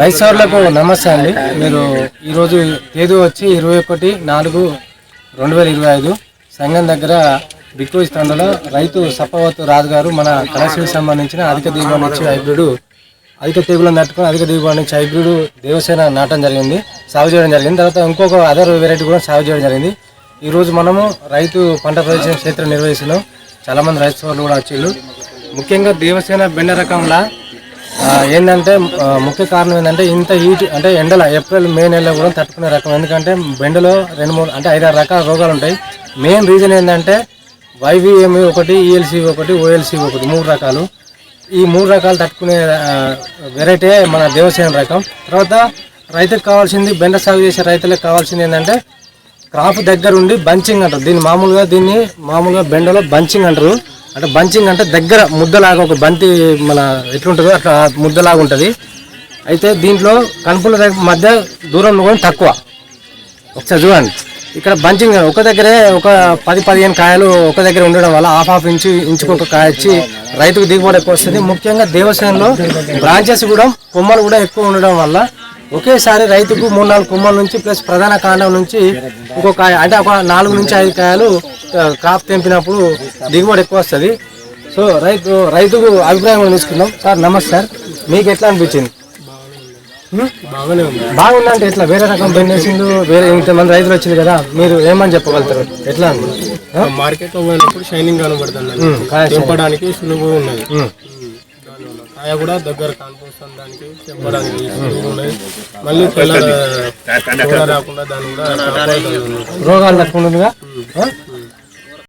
Rice నమస్తే అండి. మీరు ఈరోజు తేదీ వచ్చి ఇరవై ఒకటి నాలుగు రెండు వేల ఇరవై ఐదు. సంఘం దగ్గర బిక్కోజ్ తండలో రైతు సప్పవత్ రాజు గారు మన కళాశాలకు సంబంధించిన అధిక దిగుబడి నుంచి హైబ్రిడ్ అధిక తెగులను నట్టుకుని అధిక దిగుబడి నుంచి హైబ్రిడ్ దేవసేన నాటడం జరిగింది సాగు చేయడం జరిగింది. తర్వాత ఇంకొక అదర్ వెరైటీ కూడా సాగు చేయడం జరిగింది. ఈరోజు మనము రైతు పంట ప్రదేశం క్షేత్రం నిర్వహిస్తున్నాం. చాలామంది రైతు సోదరులు కూడా వచ్చిళ్ళు ముఖ్యంగా దేవసేన బెండ రకంలా ఏంటంటే ముఖ్య కారణం ఏంటంటే ఇంత హీట్ అంటే ఎండల ఏప్రిల్ మే నెలలో కూడా తట్టుకునే రకం. ఎందుకంటే బెండలో రెండు మూడు అంటే ఐదారు రకాల రోగాలు ఉంటాయి. మెయిన్ రీజన్ ఏంటంటే వైవిఎంఈ ఒకటి ఈఎల్సి ఒకటి ఓఎల్సి ఒకటి మూడు రకాలు. ఈ మూడు రకాలు తట్టుకునే వెరైటీ మన దేవసేన రకం. తర్వాత రైతుకు కావాల్సింది బెండ సాగు చేసే రైతులకు కావాల్సింది ఏంటంటే క్రాప్ దగ్గరుండి బంచింగ్ అంటారు. దీన్ని మామూలుగా దీన్ని మామూలుగా బెండలో బంచింగ్ అంటారు. అంటే బంచింగ్ అంటే దగ్గర ముద్దలాగా ఒక బంతి మన ఎట్లుంటుందో అట్లా ముద్దలాగా ఉంటుంది. అయితే దీంట్లో కనుపుల మధ్య దూరం కూడా తక్కువ. ఒకసారి చూడండి. ఇక్కడ బంచింగ్ ఒక దగ్గరే ఒక పది పదిహేను కాయలు ఒక దగ్గర ఉండడం వల్ల హాఫ్ హాఫ్ ఇంచు ఇంచుకు ఒక కాయ వచ్చి రైతుకు దిగుబడి ఎక్కువ వస్తుంది. ముఖ్యంగా దేవసేనలో బ్రాంచెస్ కూడా కొమ్మలు కూడా ఎక్కువ ఉండడం వల్ల ఒకేసారి రైతుకు మూడు నాలుగు కొమ్మల నుంచి ప్లస్ ప్రధాన కాండం నుంచి ఇంకో కాయ అంటే ఒక నాలుగు నుంచి ఐదు కాయలు క్రాప్ తెంపినప్పుడు దిగుబడి ఎక్కువ వస్తుంది. సో రైతు రైతుకు అభిప్రాయం కూడా తీసుకుందాం. సార్ నమస్తే సార్. మీకు ఎట్లా అనిపించింది? ఉంది. బాగుందంటే ఎట్లా? వేరే రకం బెండేసిండు వేరే ఇంతమంది రైతులు వచ్చింది కదా మీరు ఏమని చెప్పగలుగుతారు? ఎట్లా? మార్కెట్లో పోయినప్పుడు షైనింగ్ కనబడుతుంది తెంపడానికి సులువుగా ఉన్నది. కాయ కూడా దగ్గర కనిపిస్తుంది దానికి ఉన్నది. మళ్ళీ రాకుండా కూడా. రోగాలు ఆ?